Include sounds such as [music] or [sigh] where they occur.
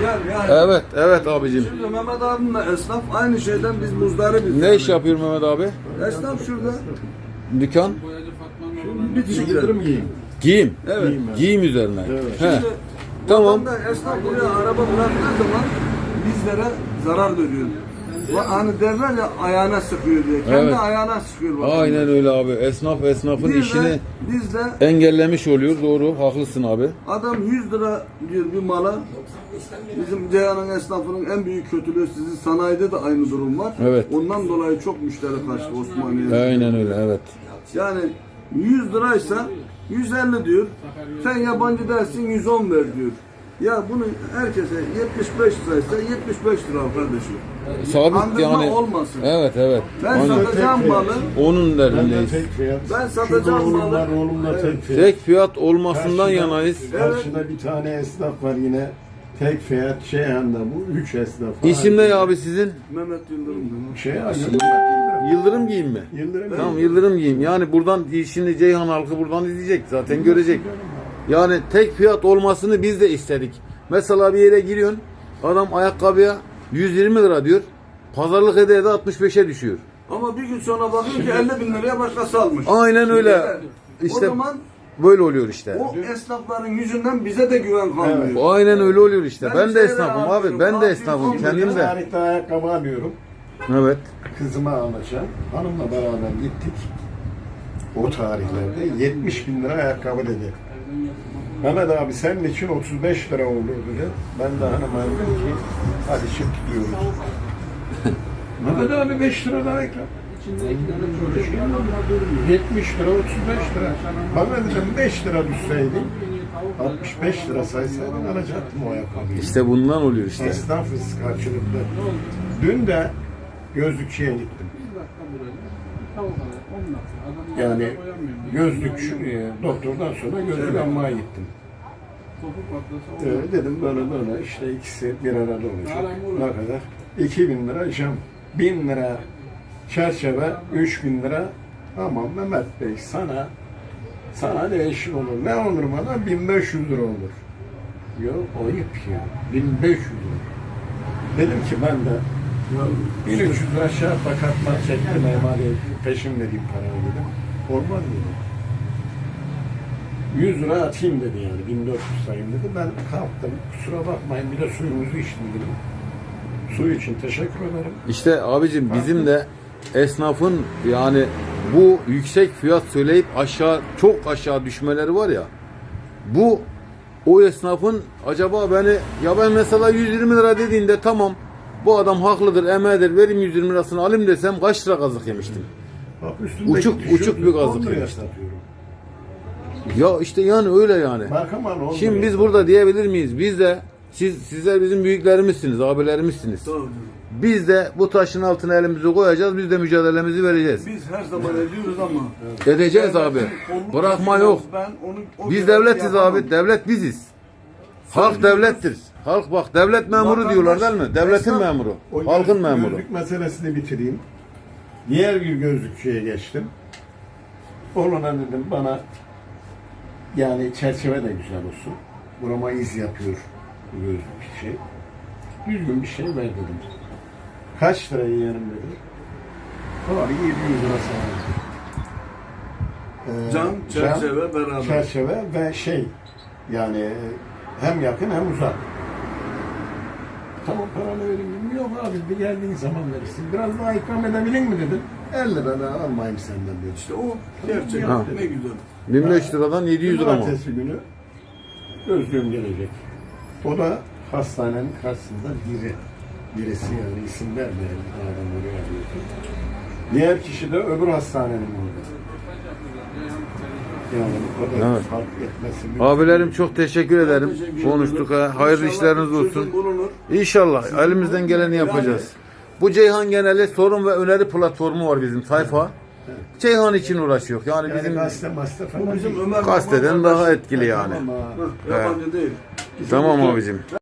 Gel gel. Evet, evet abicim. Şimdi Mehmet abimle esnaf aynı şeyden biz muzdaribiz. Ne iş yapıyor Mehmet abi? Esnaf şurada. Dükkan? Bitişikler. Giyim. Evet. Giyim üzerine. He. Şimdi Tamam. Esnaf buraya araba bıraktığı zaman bizlere zarar veriyor. Va- Hani derler ya ayağına sıkıyor diye. Kendi Evet. ayağına sıkıyor. vatandaş. Aynen öyle abi. Esnaf esnafın Bir de- işini biz de engellemiş oluyor. Doğru. Haklısın abi. adam 100 lira diyor bir mala. Bizim Ceyhan'ın esnafının en büyük kötülüğü sizin sanayide de aynı durum var. Evet. Ondan dolayı çok müşteri kaçtı Osmaniye'ye. Aynen öyle. Evet. Yani 100 liraysa 150 diyor. Sen yabancı dersin 110 ver diyor. Ya bunu herkese 75 liraysa 75 lira kardeşim. Sabit Kandırma yani. olmasın. Evet evet. Ben Aynen. satacağım malı. Onun Ben de derdindeyiz. tek fiyat. Ben satacağım Şurada malı. var, oğlum da tek fiyat. Tek fiyat olmasından Karşıda- yanayız. Karşıda bir tane esnaf var yine. Tek fiyat şey yanında bu. Üç esnaf. İsim ne abi sizin? Mehmet Yıldırım. Şey aslında. Yıldırım giyim mi? Yıldırım. Tamam Yıldırım giyim. Yani buradan şimdi Ceyhan halkı buradan izleyecek zaten görecek. Yani tek fiyat olmasını biz de istedik. Mesela bir yere giriyorsun. Adam ayakkabıya 120 lira diyor. Pazarlık ede de 65'e düşüyor. Ama bir gün sonra bakıyorum ki 50 bin liraya başkası almış. Aynen öyle. o İşte zaman böyle oluyor işte. o esnafların yüzünden bize de güven kalmıyor. Aynen öyle oluyor işte. Ben Ben de şeyleri esnafım abi. Ben de esnafım. Kendim de. Tarihte ayakkabı alıyorum. Evet. Kızıma alacağım. Hanımla beraber gittik. O tarihlerde 70 bin lira ayakkabı dedi. Mehmet abi senin için 35 lira olur dedi. Ben de hanıma dedim ki hadi çift tutuyoruz. [laughs] Mehmet abi 5 lira daha ekran. 70 lira 35 lira. Bana dedim 5 lira düşseydi 65 lira saysaydın alacaktım o ayakkabıyı. İşte bundan oluyor işte. Esnafız karşılıklı. Dün de gözlükçüye gittim. Yani gözlük e, doktordan sonra gözlük almaya gittim. Ee, dedim böyle böyle işte ikisi bir arada olacak. Ne kadar? 2000 lira cam, 1000 lira çerçeve, 3000 lira ama Mehmet Bey sana sana değişik olur. Ne olur bana? 1500 lira olur. Yok ayıp ya. 1500 lira. Dedim ki ben de ya 1300 lira aşağı pakatma çektim emare peşin vereyim parayı dedim. Olmaz dedi. 100 lira atayım dedi yani 1400 sayayım dedi. Ben kalktım kusura bakmayın bir de suyumuzu içtim dedim. Su için teşekkür ederim. İşte abicim bizim de esnafın yani bu yüksek fiyat söyleyip aşağı çok aşağı düşmeleri var ya bu o esnafın acaba beni ya ben mesela 120 lira dediğinde tamam bu adam haklıdır emeğidir vereyim 120 lirasını alayım desem kaç lira kazık yemiştim. Bak üstündeki Uçuk- tişörtü uçuk bir gazlık 10 liraya yemiştim. satıyorum. Ya işte yani öyle yani. Marka mal 10 Şimdi biz burada diyebilir miyiz? Biz de siz sizler bizim büyüklerimizsiniz, abilerimizsiniz. Doğru. Biz de bu taşın altına elimizi koyacağız. Biz de mücadelemizi vereceğiz. Biz her zaman ediyoruz ama Edeceğiz abi. Kolluk Bırakma yok. Ben onu o Biz görevi devletiz yapamam. abi. Devlet biziz. Halk devlettir. Halk bak devlet memuru Vatandaş, diyorlar değil mi? Devletin esnaf- memuru. O Halkın göz- memuru. Gözlük meselesini bitireyim. Diğer bir gözlükçüye geçtim. Oğluna dedim bana yani çerçeve de güzel olsun. Burama iz yapıyor bu gözlük işi. Düzgün bir şey ver dedim. Kaç lira yiyelim dedi. Abi 700 lira sana. Ee, Cam, çerçeve beraber. Çerçeve ve şey yani hem yakın hem uzak. Tamam paranı vereyim dedim. Yok abi bir geldiğin zaman verirsin. Biraz daha ikram edebilir mi dedim. 50 lira daha almayayım senden dedi. İşte o gerçek. Ha. Ne güzel. 1500 liradan 700 lira mı? Cumartesi günü gözlüğüm gelecek. O da hastanenin karşısında biri. Birisi yani isim vermeyelim. Adam oraya. Diğer kişi de öbür hastanenin orada. Yani bu kadar Evet. fark etmesi mümkün Abilerim çok teşekkür ederim. Teşekkür ederim. Konuştuk ha. Hayırlı İnşallah işleriniz bir çözüm olsun. bulunur. İnşallah elimizden geleni yapacağız. Bu Ceyhan Geneli sorun ve öneri platformu var bizim sayfa. Ceyhan için uğraşıyor. Yani Yani bizim gazete Bizim. Ömer Baba daha etkili yani. Yabancı değil. Tamam abicim.